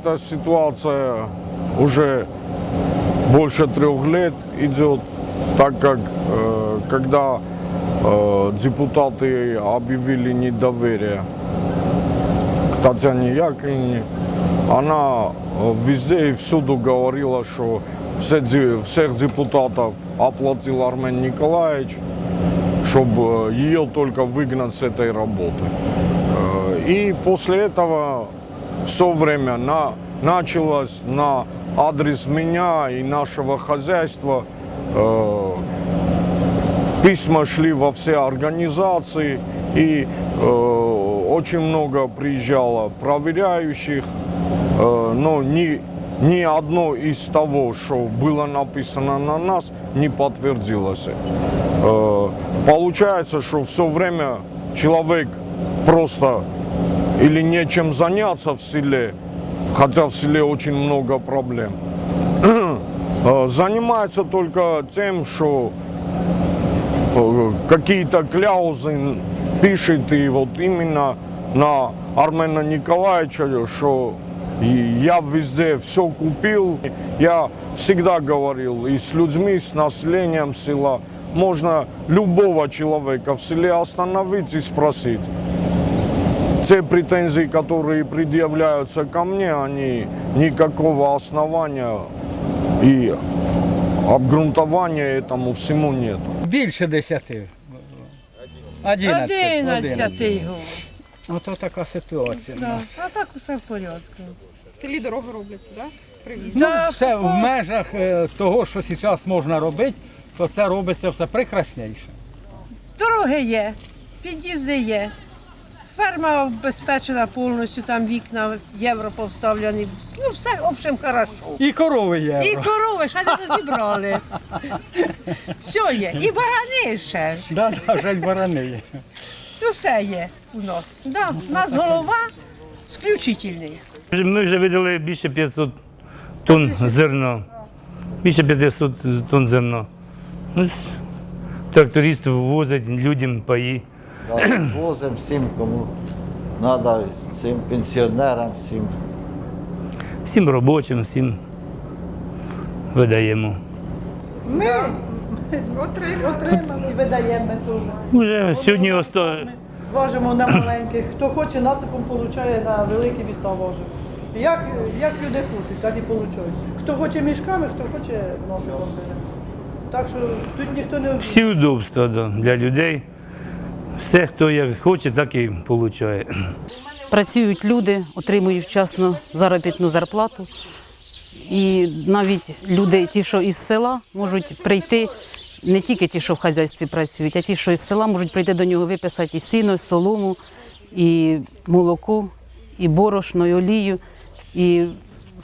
эта ситуация уже больше трех лет идет, так как э, когда э, депутаты объявили недоверие к Татьяне Яковлевне, она э, везде и всюду говорила, что все, всех депутатов оплатил Армен Николаевич, чтобы ее только выгнать с этой работы. Э, И после этого все время на, началось на адрес меня и нашего хозяйства э, письма шли во все организации и э, очень много приезжало проверяющих, э, но ни, ни одно из того, что было написано на нас, не подтвердилось. Э, получается, что все время человек просто или нечем заняться в селе, хотя в селе очень много проблем, э, занимается только тем, что э, какие-то кляузы пишет и вот именно на Армена Николаевича, что я везде все купил. Я всегда говорил и с людьми, с населением села, можно любого человека в селе остановить и спросить. Те претензии, которые предъявляются ко мне, они никакого основания и обґрунтования этому всему нет. Більше десяти. Одинадцять. Одинадцятий год. Ото така ситуація. в Да. нас. А так усе в порядку. В селі дороги робляться, так? Привіз. Да, Все в по- межах е, того, що зараз можна робити, то це робиться все прекрасніше. Дороги є, під'їзди є. Ферма обезпечена повністю, там вікна євро повставлені. Ну, все, в общем, хорошо. І корови є. І корови ще не розібрали. Все є. І барани ще ж. Да, да, жаль барани є. Ну, все є у нас. Да, у нас голова сключительний. Ми вже видали більше 500 тонн зерна. Більше 500 тонн зерна. Ну, трактористи ввозять людям паї. Возимо всім, кому треба, всім пенсіонерам, всім. Всім робочим, всім видаємо. І видаємо теж. Уже сьогодні оста... Важимо на маленьких. Хто хоче насипом, получає на великі віса важимо. Як, як люди хочуть, так і получають. Хто хоче мішками, хто хоче насипом. Так що тут ніхто не обіцяє. всі удобства да, для людей. Все, хто як хоче, так і отримує. Працюють люди, отримують вчасно заробітну зарплату. І навіть люди, ті, що із села, можуть прийти, не тільки ті, що в хазяйстві працюють, а ті, що із села, можуть прийти до нього виписати і сіно, і солому, і молоко, і борошно, і олію. І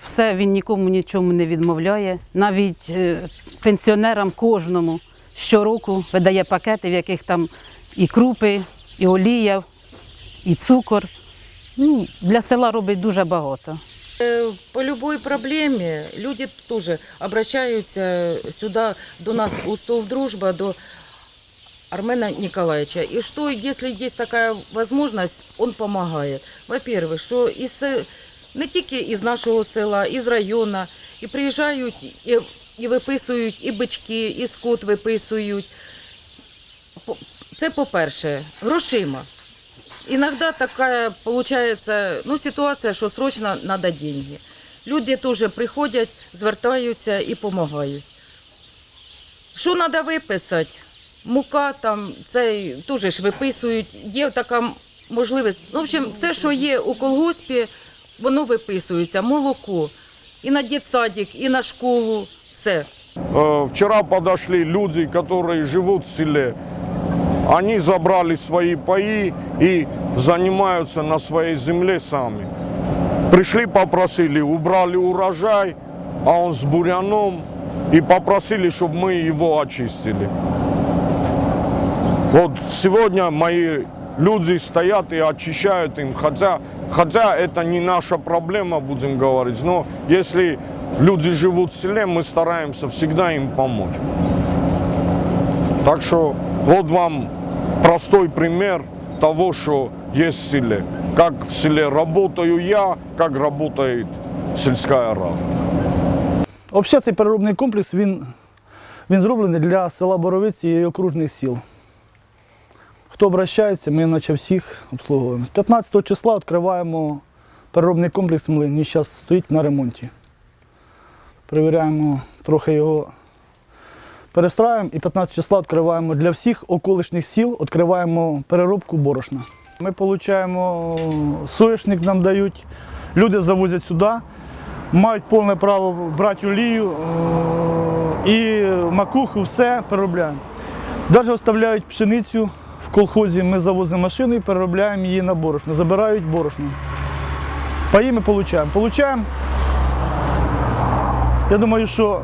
все він нікому нічому не відмовляє. Навіть е, пенсіонерам кожному щороку видає пакети, в яких там і крупи, і олія, і цукор. Ну, для села робить дуже багато. По любой проблеме люди тоже обращаются сюда, до нас, у Стов Дружба, до Армена Николаевича. И что, если есть такая возможность, он помогает. Во-первых, що із, не тільки із нашого села, із району, і приїжджають, і, і виписують, і бички, і скот виписують. Це по-перше, грошима. Иногда такая получается ну, ситуація, що срочно треба деньги. Люди теж приходять, звертаються і допомагають. Що треба виписати? Мука там, це теж ж виписують. Є така можливість. Ну, в общем, все, що є у колгоспі, воно виписується. Молоко. І на дитсадик, і на школу. Все. Э, Вчера подошли люди, которые живут в селе. Они забрали свои паи и занимаются на своей земле сами. Пришли, попросили, убрали урожай, а он с буряном, и попросили, чтобы мы его очистили. Вот сегодня мои люди стоят и очищают им, хотя, хотя это не наша проблема, будем говорить, но если люди живут в селе, мы стараемся всегда им помочь. Так что вот вам простой пример того, что есть в селе. Как в селе работаю я, как работает сельская рада. Взагалі цей переробний комплекс він, він зроблений для села Боровиці і окружних сіл. Хто обращається, ми наче всіх обслуговуємо. З 15 числа відкриваємо переробний комплекс млин. Він зараз стоїть на ремонті. Перевіряємо трохи його, перестраюємо і 15 числа відкриваємо для всіх околишніх сіл, відкриваємо переробку борошна. Ми отримуємо соняшник нам дають, люди завозять сюди мають повне право брати олію е, і макуху, все переробляємо. Навіть оставляють пшеницю в колхозі, ми завозимо машину і переробляємо її на борошно. Забирають борошно. Паї ми отримуємо. Получаємо. Я думаю, що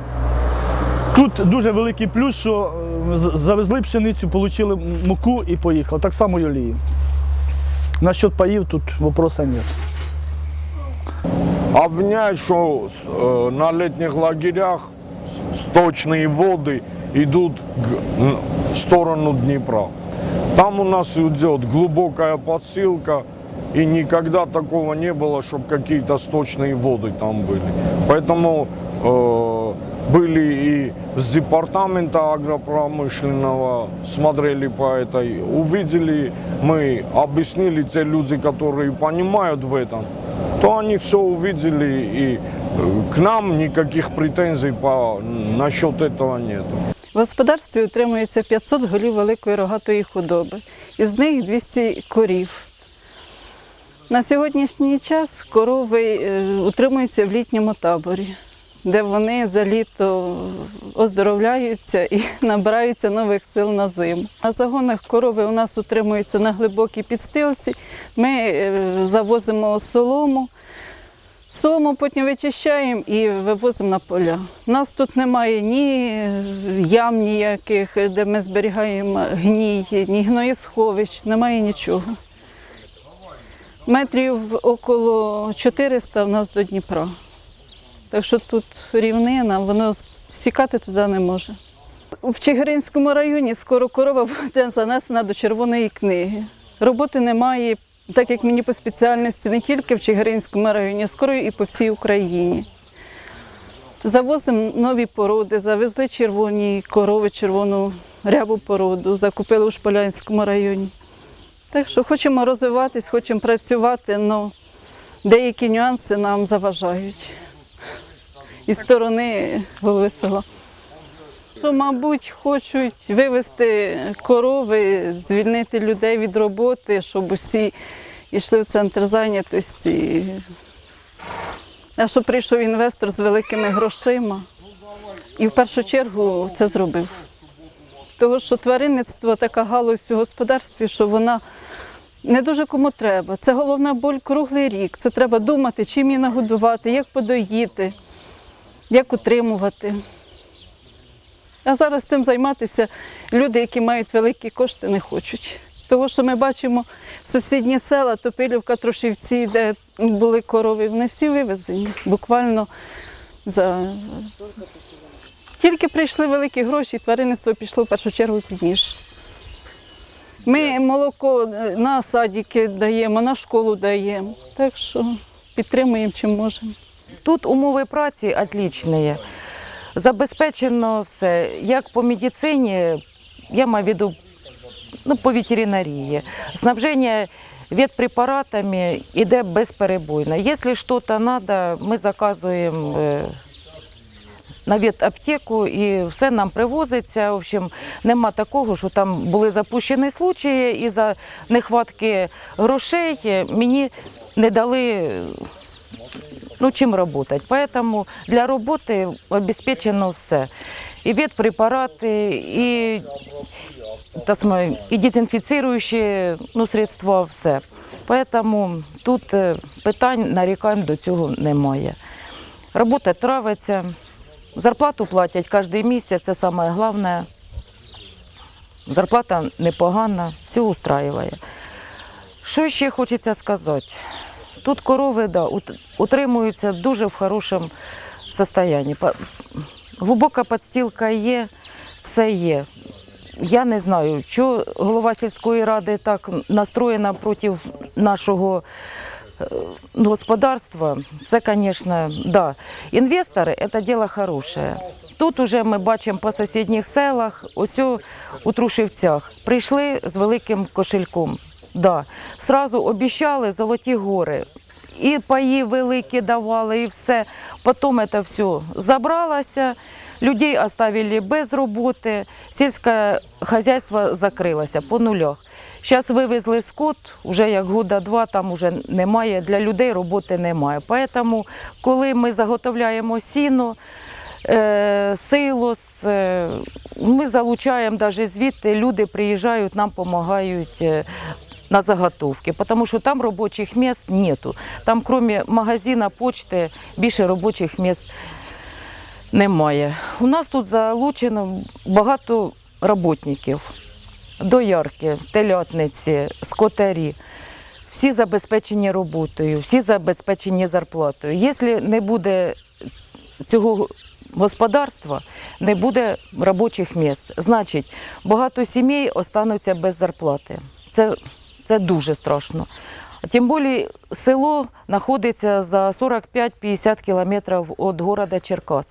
тут дуже великий плюс, що е, з- завезли пшеницю, отримали муку і поїхали. Так само і олію. Насчет паїв тут вопроса немає. Обвиняют, что э, на летних лагерях с- сточные воды идут к- н- в сторону Днепра. Там у нас идет глубокая подсылка, и никогда такого не было, чтобы какие-то сточные воды там были. Поэтому э, были и с департамента агропромышленного, смотрели по этой, увидели, мы объяснили те люди, которые понимают в этом, то они все увидели, и э, к нам никаких претензий по, насчет этого нет. В господарстві утримується 500 голів великої рогатої худоби, із них 200 корів. На сьогоднішній час корови е, утримуються в літньому таборі, де вони за літо оздоровляються і набираються нових сил на зиму. На загонах корови у нас утримуються на глибокій підстилці. Ми е, завозимо солому. Солому потім вичищаємо і вивозимо на поля. У нас тут немає ні ям ніяких, де ми зберігаємо гній, ні гноєсховищ, немає нічого. Метрів около 400 в нас до Дніпра. Так що тут рівнина, воно стікати туди не може. В Чигиринському районі скоро корова буде занесена до червоної книги. Роботи немає, так як мені по спеціальності не тільки в Чигиринському районі, скоро і по всій Україні. Завозимо нові породи, завезли червоні корови, червону рябу породу, закупили у Шполянському районі. Так що хочемо розвиватись, хочемо працювати, але деякі нюанси нам заважають із сторони голови села. Що, мабуть, хочуть вивезти корови, звільнити людей від роботи, щоб усі йшли в центр зайнятості. А щоб прийшов інвестор з великими грошима і в першу чергу це зробив. Тому що тваринництво така галузь у господарстві, що вона не дуже кому треба. Це головна боль круглий рік. Це треба думати, чим її нагодувати, як подоїти, як утримувати. А зараз цим займатися люди, які мають великі кошти, не хочуть. Того, що ми бачимо сусідні села, Топилівка, Трошівці, де були корови, вони всі вивезені. Буквально за тільки прийшли великі гроші, тваринництво пішло в першу чергу пізніше. Ми молоко е, на садики даємо, на школу даємо. Так що підтримуємо чим можемо. Тут умови праці отличні. Забезпечено все. Як по медицині, я маю в виду ну, по ветеринарії. Снабження ветпрепаратами йде безперебойно. Якщо щось треба, ми заказуємо е, на ветаптеку і все нам привозиться. В общем, нема такого, що там були запущені случаї і за нехватки грошей мені не дали ну, чим працювати. Поэтому для роботи обезпечено все. І ветпрепарати, і, та саме, і дезінфіцируючі ну, средства, все. Поэтому тут е, питань нарікань до цього немає. Робота травиться, зарплату платять кожен місяць, це саме головне. Зарплата непогана, все устраює. Що ще хочеться сказати? Тут корови да, утримуються дуже в хорошому. Па- Глибока підстілка є, все є. Я не знаю, що голова сільської ради так настроєна проти нашого ну, господарства, це, звісно, да. Інвестори це діло хороше. Тут уже ми бачимо по сусідніх селах, ось у Трушівцях, прийшли з великим кошельком. Да. Сразу обіцяли золоті гори. І паї великі давали, і все. Потім це все забралося, людей оставили без роботи, сільське хазяйство закрилося по нулях. Зараз вивезли скот, вже як года два, там вже немає, для людей роботи немає. Тому, коли ми заготовляємо сіно, е, силос, е, ми залучаємо навіть звідти, люди приїжджають, нам допомагають е, на заготовки, тому що там робочих місць нету. Там, крім магазина, почти, більше робочих місць немає. У нас тут залучено багато роботників, доярки, телятниці, скотарі. Всі забезпечені роботою, всі забезпечені зарплатою. Якщо не буде цього господарства, не буде робочих місць. Значить, багато сімей остануться без зарплати. Це, це дуже страшно. Тим більше село знаходиться за 45-50 кілометрів від міста Черкас.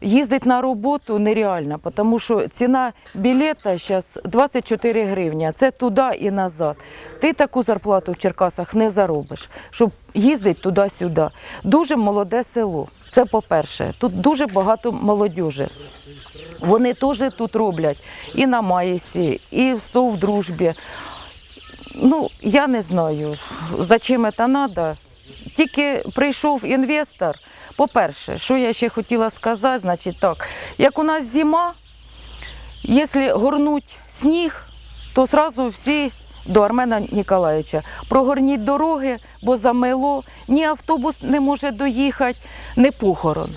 Їздити на роботу нереально, тому що ціна білета зараз 24 гривні, це туди і назад. Ти таку зарплату в Черкасах не заробиш, щоб їздити туди-сюди. Дуже молоде село. Це по-перше. Тут дуже багато молодіжі. Вони теж тут роблять і на Маїсі, і в «Сто в дружбі. Ну, я не знаю, за чим це треба. Тільки прийшов інвестор. По-перше, що я ще хотіла сказати, значить так, як у нас зима, якщо горнуть сніг, то одразу всі до Армена Ніколаєвича. Прогорніть дороги, бо замело, ні автобус не може доїхати, ні похорон.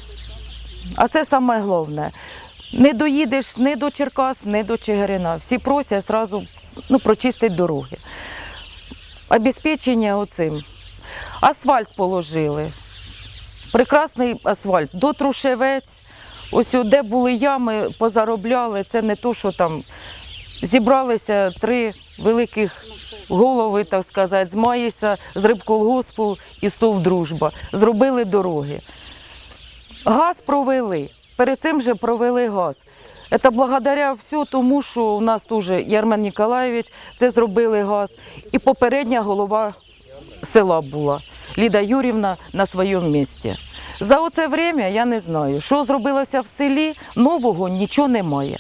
А це саме головне. Не доїдеш ні до Черкас, ні до Чигирина. Всі просять одразу ну, прочистити дороги. Обезпечення оцим. Асфальт положили. Прекрасний асфальт. До Трушевець, ось де були ями, позаробляли. Це не то, що там зібралися три великих голови, так сказати, з Маїса, з рибколгоспу і стов дружба. Зробили дороги. Газ провели. Перед цим же провели газ. Це благодаря все тому, що у нас теж Ярмен Ніколаєвич це зробили газ. І попередня голова села була Ліда Юрівна на своєму місці. За оце время я не знаю, що зробилося в селі, нового нічого немає.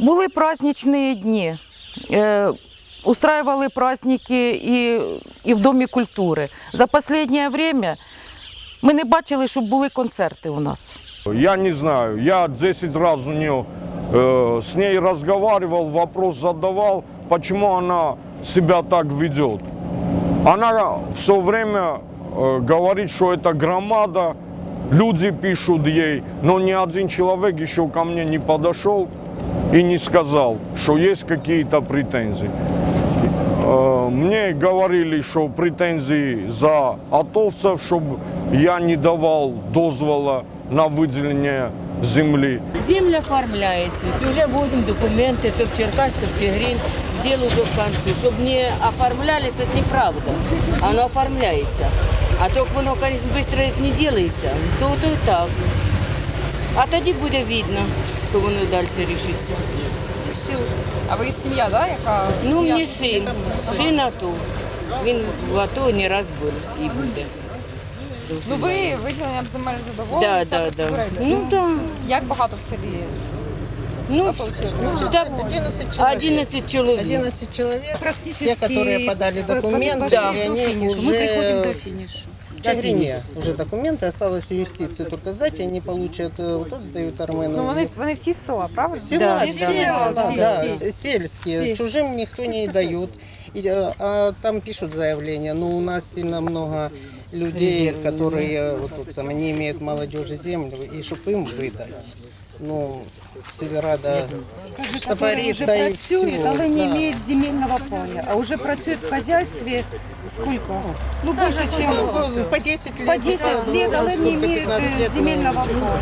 Були праздничні дні. Е, устраивали праздники і, і в Домі культури. За останнє время ми не бачили, щоб були концерти у нас. Я не знаю, я 10 раз у нее э, с ней разговаривал, вопрос задавал, почему она себя так ведет. Она все время э, говорит, что это громада, люди пишут ей, но ни один человек еще ко мне не подошел и не сказал, что есть какие-то претензии. Э, Мне говорили, что претензии за атовцев, чтобы я не давал дозвола на выделение земли. Земля оформляется, уже возим документы, то в Черкас, то в Чигирин, дело уже к концу. Чтобы не оформлялись, это неправда. Оно оформляется. А то, воно, конечно, быстро это не делается, то, то и так. А тоді буде видно, що воно далі рішиться. Все. А ви сім'я, да? Яка Ну, сім'я? мені син, син АТО. Він в АТО не раз був і буде. Ну ви виділенням земель задоволені? Да, все да, процедура да. йде? Ну, да. Як багато в селі? Ну, атовців? да, 11 человек. 11 чоловік. 11 человек, Практически те, которые подали документы, Да. и они уже в Чагрине уже документы, осталось у юстиции только сдать, и они получат, э, вот тут сдают Армену. Ну вони, вони всі з села, правильно? Села, Да, все, да, да, да, да, все. с- сельские, чужим никто не дает. И, э, а там пишут заявления, но у нас сильно много людей, которые э, вот тут сам, они имеют молодежи землю, и чтобы им выдать. Ну, Северада ну, Которые штабарит, вже да и все. працюють, але не имеют земельного поля, а уже працюють в хозяйстві скільки? Ну, ну більше, ну, чем Ну, По 10 лет. по 10 років, они не мають э, е, земельного поля.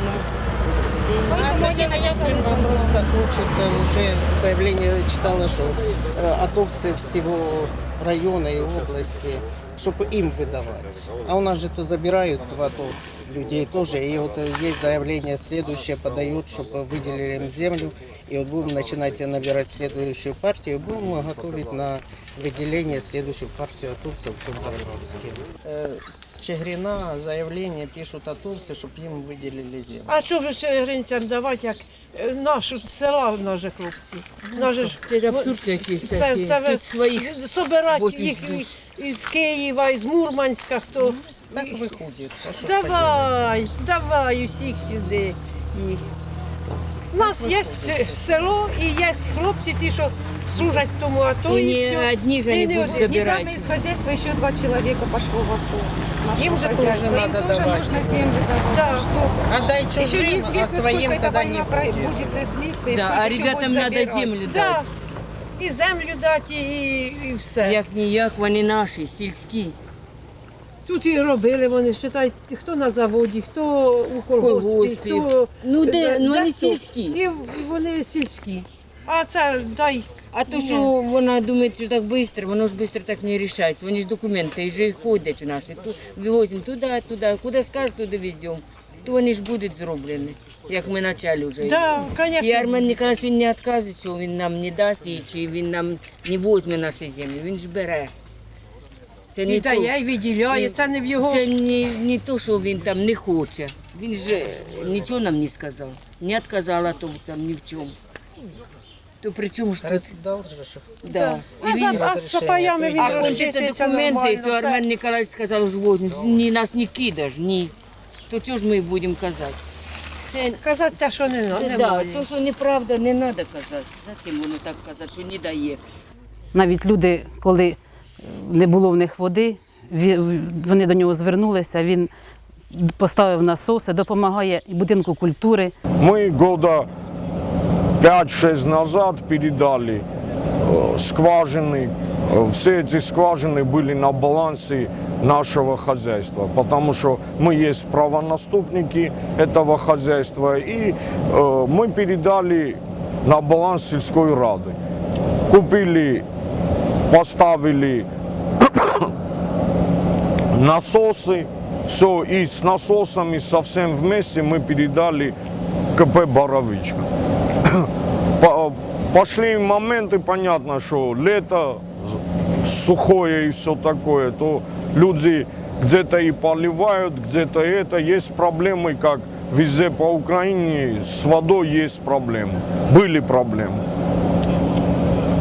Она просто хочет э, уже заявление читала, что э, от опции всего района и области чтобы им выдавать. А у нас же то забирают два то людей тоже. И вот э, есть заявление следующее подают, чтобы выделили им землю. И вот будем начинать набирать следующую партию. и Будем готовить на выделение следующую партию атовцев в Чебаркинске. С Чигрина заявление пишут атовцы, чтобы им выделили землю. А що ж чигиринцям давати, як е, нашу села наші хлопці? Наші ж Це абсурд якийсь це, такий. це, Тут своїх собирати 80 їх душ. і- із Києва, із Мурманська, хто. Так выходит. А что ж Давай, давай усіх сюди їх. У нас є с- село і є хлопці, ті, що служать тому АТО. И не всьо. одни же И они не будут одни. забирать. из хозяйства еще два человека пошло в АТО. Им же тоже. Им надо тоже давать. нужно землю давать. Да. Что? Отдай Еще чужим, а своим сколько эта тогда не война про- будет. будет длиться и Да, сколько а ребятам надо забирать. землю Да. дать. І землю дати, і, і все. Як ніяк, вони наші, сільські. Тут і робили вони, считай, хто на заводі, хто у колгоспі, Колгоспі. хто... Ну, де? Ну, вони сільські. І вони сільські. А це дай. А то, що вона думає, що так швидко, воно ж швидко так не рішається. Вони ж документи вже ходять у наші. Ту, вивозимо туди, туди, куди скажуть, туди веземо. То вони ж будуть зроблені, як ми почали вже. Да, конечно. І Армен Ніколаєвич він не відказує, що він нам не дасть, і чи він нам не возьме наші землі. Він ж бере. Це І то- дає, і виділяє, це не в його. Це не, не то, що він там не хоче. Він же нічого нам не сказав. Не відказав атовцям ні в чому. То при чому ж тут? Же, Да. А, І він а з сапаями він а кончаться документи, нормально. то все. Армен Ніколаєвич сказав, що. Ні, нас не кидаш, ні. То чого ж ми будемо казати? Це, Казати те, що не, це не да, то, що неправда, не треба казати. Зачем воно так казати, що не дає? Навіть люди, коли е, не було в них води, ві- вони до нього звернулися, він поставив насоси, допомагає і будинку культури. Мы года 5-6 назад передали э, скважины. Э, Все эти скважины были на балансе нашего хозяйства, потому что мы есть правонаступники этого хозяйства, и э, мы передали на баланс сельской рады. Купили, поставили насосы, все, и с насосами совсем вместе мы передали КП «Боровичка». По- Пошли моменты, понятно, что лето сухое и все такое, то люди где-то и поливают, где-то это. Есть проблемы, как везде по Украине, с водой есть проблемы. Были проблемы.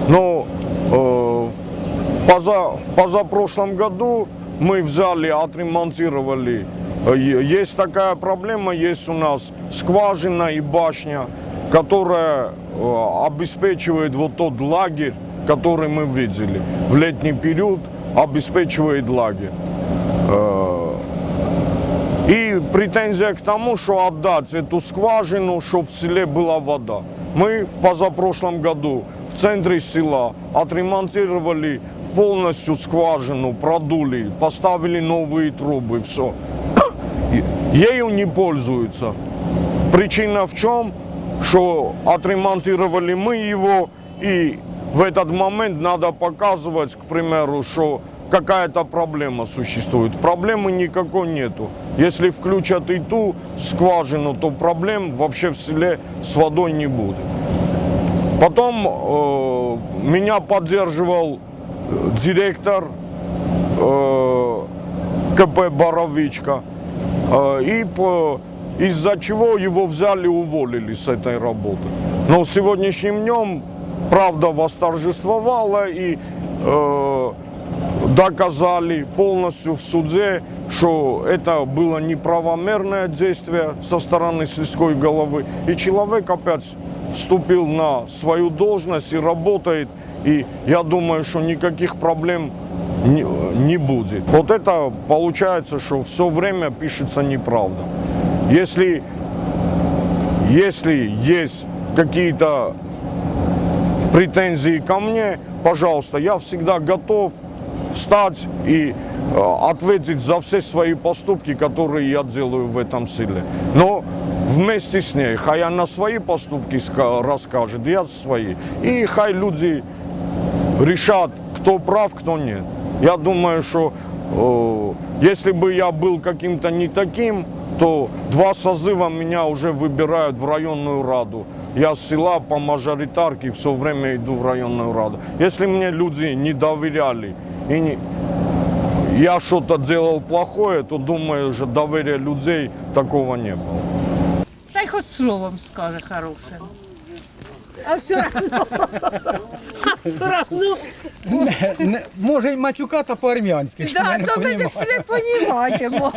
Но э, поза- в позапрошлом году мы взяли, отремонтировали. Э, Есть такая проблема, есть у нас скважина и башня, которая э, обеспечивает вот тот лагерь, который мы видели. В летний период обеспечивает лагерь. Э, И претензия к тому, что отдать эту скважину, чтобы в селе была вода. Мы в позапрошлом году в центре села отремонтировали полностью скважину, продули, поставили новые трубы, все. Ею не пользуются. Причина в чем? Что отремонтировали мы его, и в этот момент надо показывать, к примеру, что какая-то проблема существует. Проблемы никакой нету. Если включат и ту скважину, то проблем вообще в селе с водой не будет. Потом э, меня поддерживал э, директор э, КП «Боровичка». Э, И по- из-за чего его взяли и уволили с этой работы. Но сегодняшним днем правда восторжествовала и э, доказали полностью в суде, что это было неправомерное действие со стороны сельской головы. И человек опять вступил на свою должность и работает. И я думаю, что никаких проблем не, не будет. Вот это получается, что все время пишется неправда. Если, если есть какие-то претензии ко мне, пожалуйста, я всегда готов встать и э, ответить за все свои поступки, которые я делаю в этом селе. Но вместе с ней, хай она свои поступки ска- расскажет, я свои. И хай люди решат, кто прав, кто нет. Я думаю, что э, если бы я был каким-то не таким, то два созыва меня уже выбирают в районную раду. Я с села по мажоритарке все время иду в районную раду. Если мне люди не доверяли и не, я что-то делал плохое, то думаю, уже доверия людей такого не было. Цей хоч словом скаже хороше. А все равно, а все равно, Не- не- Може й матюка та по-армянськи, що ми да, не то ми не, понімаємо. не понімаємо.